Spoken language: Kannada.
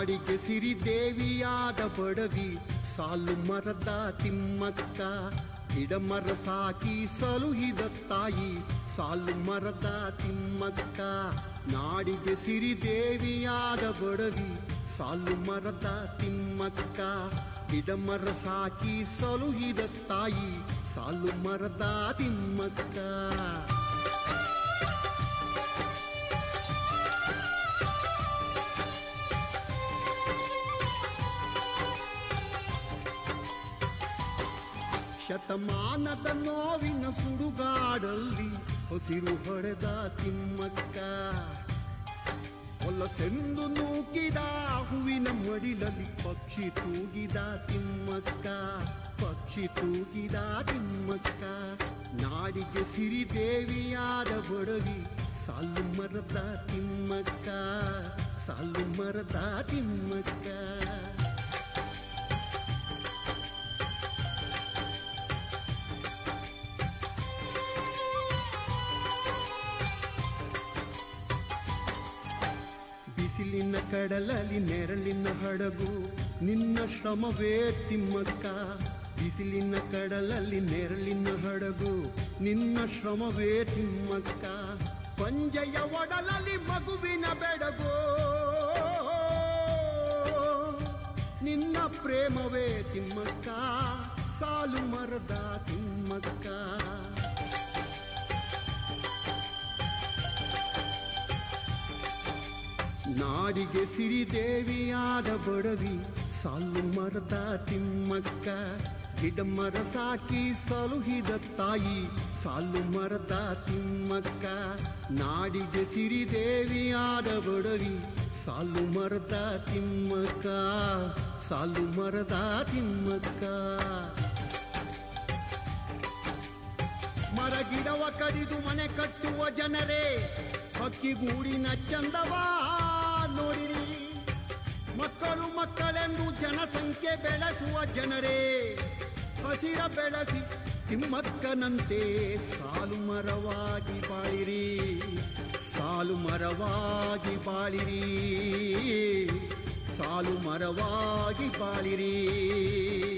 ನಾಡಿಗೆ ಸಿರಿದೇವಿಯಾದ ಬಡವಿ, ಸಾಲು ಮರದ ತಿಮ್ಮಕ್ಕ ಗಿಡ ಮರ ಸಾಕಿ ಸಲುಹಿದ ತಾಯಿ, ಸಾಲು ಮರದ ತಿಮ್ಮಕ್ಕ ನಾಡಿಗೆ ಸಿರಿದೇವಿಯಾದ ಬಡವಿ, ಸಾಲು ಮರದ ತಿಮ್ಮಕ್ಕ ಗಿಡ ಮರ ಸಾಕಿ ಸಲುಹಿದ ತಾಯಿ, ಸಾಲು ಮರದ ತಿಮ್ಮಕ್ಕ ಶತಮಾನದ ನೋವಿನ ಸುಡುಗಾಡಲ್ಲಿ ಹಸಿರು ಹೊಡೆದ ತಿಮ್ಮಕ್ಕ. ಹೊಲಸೆಂದು ನೂಕಿದ ಹೂವಿನ ಮಡಿಲಲ್ಲಿ ಪಕ್ಷಿ ತೂಗಿದ ತಿಮ್ಮಕ್ಕ. ಪಕ್ಷಿ ತೂಗಿದ ತಿಮ್ಮಕ್ಕ. ನಾಡಿಗೆ ಸಿರಿದೇವಿಯಾದ ಬಡವಿ ಸಾಲು ಮರದ ತಿಮ್ಮಕ್ಕ. ಸಾಲು ಮರದ ತಿಮ್ಮಕ್ಕ. ಬಿಸಿಲಿನ ಕಡಲಲ್ಲಿ ನೆರಳಿನ ಹಡಗು, ನಿನ್ನ ಶ್ರಮವೇ ತಿಮ್ಮಕ್ಕ. ಬಿಸಿಲಿನ ಕಡಲಲ್ಲಿ ನೆರಳಿನ ಹಡಗು, ನಿನ್ನ ಶ್ರಮವೇ ತಿಮ್ಮಕ್ಕ. ಪಂಜಯ ಒಡಲಲ್ಲಿ ಮಗುವಿನ ಬೆಡಗು, ನಿನ್ನ ಪ್ರೇಮವೇ ತಿಮ್ಮಕ್ಕ. ಸಾಲು ಮರದ ತಿಮ್ಮಕ್ಕ. ನಾಡಿಗೆ ಸಿರಿದೇವಿಯಾದ ಬಡವಿ, ಸಾಲು ಮರದ ತಿಮ್ಮಕ್ಕ ಗಿಡ ಮರ ಸಾಕಿ ಸಲುಹಿದ ತಾಯಿ, ಸಾಲು ಮರದ ತಿಮ್ಮಕ್ಕ. ನಾಡಿಗೆ ಸಿರಿದೇವಿಯಾದ ಬಡವಿ, ಸಾಲು ಮರದ ತಿಮ್ಮಕ್ಕ, ಸಾಲು ಮರದ ತಿಮ್ಮಕ್ಕ. ಮರ ಗಿಡವ ಕಡಿದು ಮನೆ ಕಟ್ಟುವ ಜನರೇ ಹಕ್ಕಿಗೂಡಿನ ಚಂದವ ನೋಡಿರಿ. ಮಕ್ಕಳು ಮಕ್ಕಳೆಂದು ಜನಸಂಖ್ಯೆ ಬೆಳೆಸುವ ಜನರೇ. ಹಸಿರ ಬೆಳೆಸಿ ತಿಮ್ಮಕ್ಕನಂತೆ ಸಾಲು ಮರವಾಗಿ ಬಾಳಿರಿ. ಸಾಲು ಮರವಾಗಿ ಬಾಳಿರಿ. ಸಾಲು ಮರವಾಗಿ ಬಾಳಿರಿ.